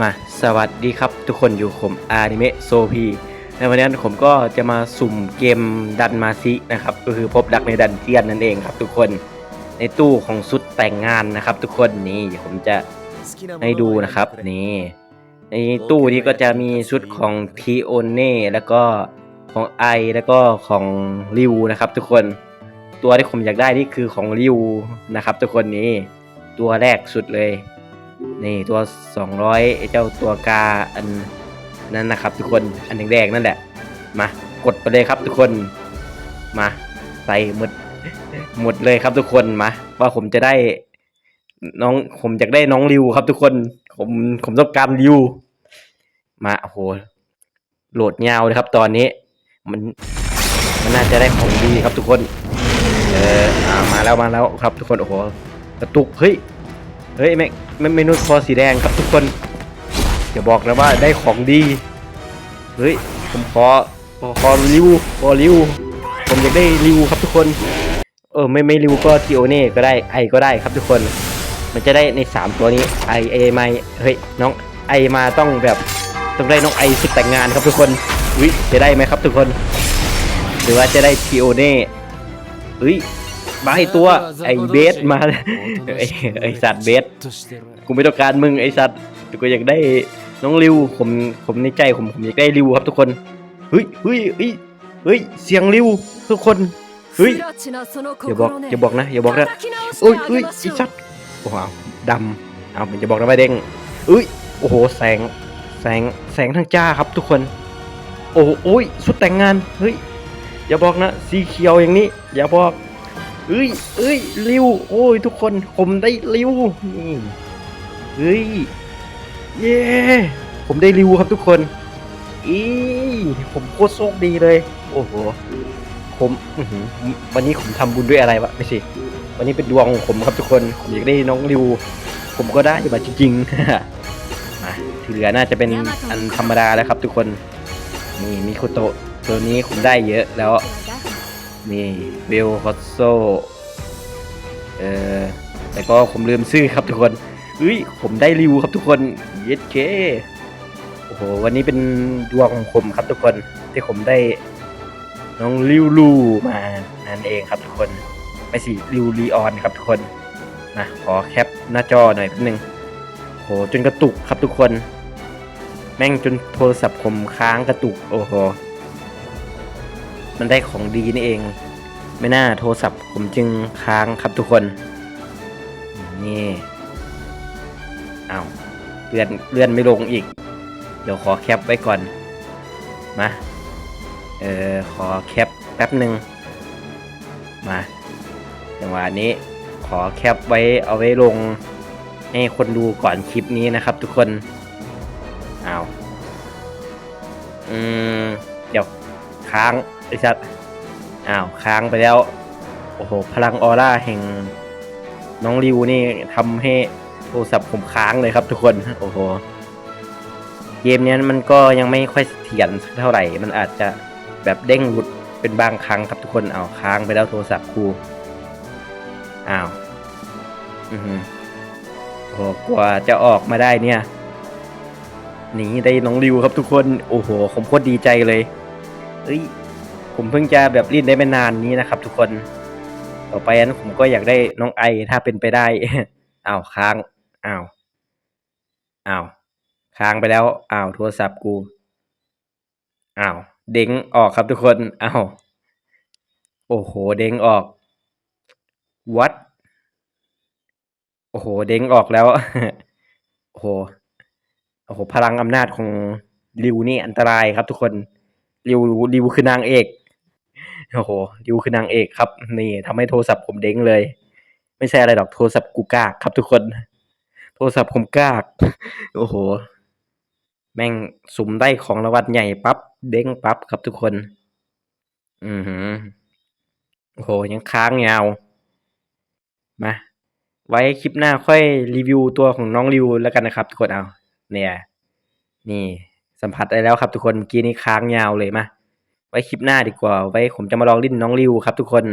มาสวัสดีครับทุกคนอยู่ผมอานิเมะโซพีในวันนี้ผมก็จะมาสุ่มเกมดันมาซินะครับก็คือพบดักในดันเจียนนั่นเองครับทุกคนในตู้ของชุดแต่งงานนะครับ ทุกคนนี่ผมจะให้ดูนะครับนี่ในตู้นี้ก็จะมีชุดของทีโอเน่แล้วก็ของไอแล้วก็ของริวนะครับ ทุกคนตัวที่ผมอยากได้นี่คือของริวนะครับ ทุกคนนี่ตัวแรกสุดเลย นี่ตัว 200ไอ้เจ้าตัวกาอันนั้นนะครับ ทุกคนอันแดงๆนั่นแหละ มากดไปเลยครับทุกคนมาใส่หมดหมดเลยครับทุกคนมาว่าผมจะได้น้องผมอยากได้น้องริวครับทุกคน ผมผมต้องการริว มาโอ้โหโหลดยาวเลยครับ ตอนนี้ มันมันน่าจะได้ของดีครับทุกคน เอออ่ามาแล้วมาแล้วครับทุกคนโอ้โหกระตุกเฮ้ย เฮ้ยไม่ไม่เมนูคอสีแดงครับทุกคนอย่าบอกนะว่าได้ของดี เฮ้ยผมขอขอริวขอริวผมอยากได้ริวครับทุกคน เออไม่ไม่ริวก็ทีโอเน่ก็ได้ไอก็ได้ครับทุกคน มันจะได้ในสามตัวนี้ไอเอไมเฮ้ยน้องไอมาต้องแบบต้องได้น้องไอสุดแต่งงานครับทุกคนวิจะได้ไหมครับทุกคน หรือว่าจะได้ทีโอเน่เฮ้ย มาให้ตัวไอเบสมาไอไอสัตว์เบสกูไม่ต้องการมึงไอสัตว์แต่กูอยากได้น้องริวผมผมในใจผมผมอยากได้ริวครับทุกคนเฮ้ยเฮ้ยเฮ้ยเฮ้ยเสียงริวทุกคนเฮ้ยอย่าบอกอย่าบอกนะอย่าบอกนะเอ้ยเอ้ยไอสัตว์โอ้โหดำเอามันจะบอกนะว่าเด้งเอ้ยโอ้โหแสงแสงแสงทั้งจ้าครับทุกคน โอ้โหโอ้ยสุดแต่งงานเฮ้ยอย่าบอกนะสีเขียวอย่างนี้อย่าบอก เอ้ยเอ้ยริวโอ้ยทุกคนผมได้ริวนี่เฮ้ยเย้ผมได้ริวครับทุกคนอีผมโคตรโชคดีเลย โอ้โหผมวันนี้ผมทำบุญด้วยอะไรวะไม่ใช่วันนี้เป็นดวงของผมครับทุกคนผมอยากได้น้องริว ผมก็ได้มาจริงๆมาที่เหลือน่าจะเป็นอันธรรมดาแล้วครับ ทุกคนนี่มีโคโตตัวนี้ผมได้เยอะแล้ว นี่เบลฮอตโซเออแต่ก็ผมลืมซื้อครับทุกคนเฮ้ยผมได้รีวิวครับทุกคนเย็ดเคโอ้โหวันนี้เป็นดวงของผมครับทุกคนที่ผมได้น้องริวลูมานั่นเองครับทุกคนไม่สิริวลีออนครับทุกคนนะขอแคปหน้าจอหน่อยแป๊บนึงโหจนกระตุกครับทุกคน แม่งจนโทรศัพท์ผมค้างกระตุก โอ้โห มันได้ของดีนี่เอง ไม่น่าโทรศัพท์ผมจึงค้างครับทุกคน นี่เอาเลื่อนเลื่อนไม่ลงอีก เดี๋ยวขอแคปไว้ก่อน มา เออขอแคปแป๊บหนึ่งมาจังหวะนี้ขอแคปไว้เอาไว้ลง ให้คนดูก่อนคลิปนี้นะครับ ทุกคนเอาอืม เดี๋ยว ค้าง ไอ้ชัดอ้าวค้างไปแล้ว โอ้โห พลังออร่าแห่งน้องริวนี่ทำให้โทรศัพท์ผมค้างเลยครับทุกคน โอ้โห เกมเนี้ยมันก็ยังไม่ค่อยเสถียรเท่าไหร่ มันอาจจะแบบเด้งหลุดเป็นบางครั้งครับทุกคน เอาค้างไปแล้วโทรศัพท์กู อ้าว อือหือโอ้โหกว่าจะออกมาได้เนี่ยหนีได้น้องริวครับทุกคน โอ้โห ผมโคตรดีใจเลย เอ้ย ผมเพิ่งจะแบบรีดได้ไม่นานนี้นะครับ ทุกคน ต่อไปนั้นผมก็อยากได้น้องไอถ้าเป็นไปได้อ้าวค้างอ้าวอ้าวค้างไปแล้วอ้าวโทรศัพท์กูอ้าวเด้งออกครับทุกคนอ้าวโอ้โหเด้งออกวัดโอ้โหเด้งออกแล้วโอ้โหโอ้โหพลังอำนาจของริวนี่อันตรายครับทุกคนริวริวคือนางเอก โอ้โหริวคือนางเอกครับ นี่ทำให้โทรศัพท์ผมเด้งเลย ไม่ใช่อะไรหรอกโทรศัพท์กูกากครับทุกคน โทรศัพท์ผมกาก โอ้โห แม่งสุ่มได้ของรางวัลใหญ่ปั๊บเด้งปั๊บครับทุกคน อือหือโอ้โหยังค้างยาว มา ไว้คลิปหน้าค่อยรีวิวตัวของน้องริวแล้วกันนะครับ ทุกคนเอา เนี่ย นี่สัมผัสได้แล้วครับทุกคนเมื่อกี้นี้ค้างยาวเลยมา ไว้คลิปหน้าดีกว่า ไว้ผมจะมาลองเล่นน้องริวครับทุกคน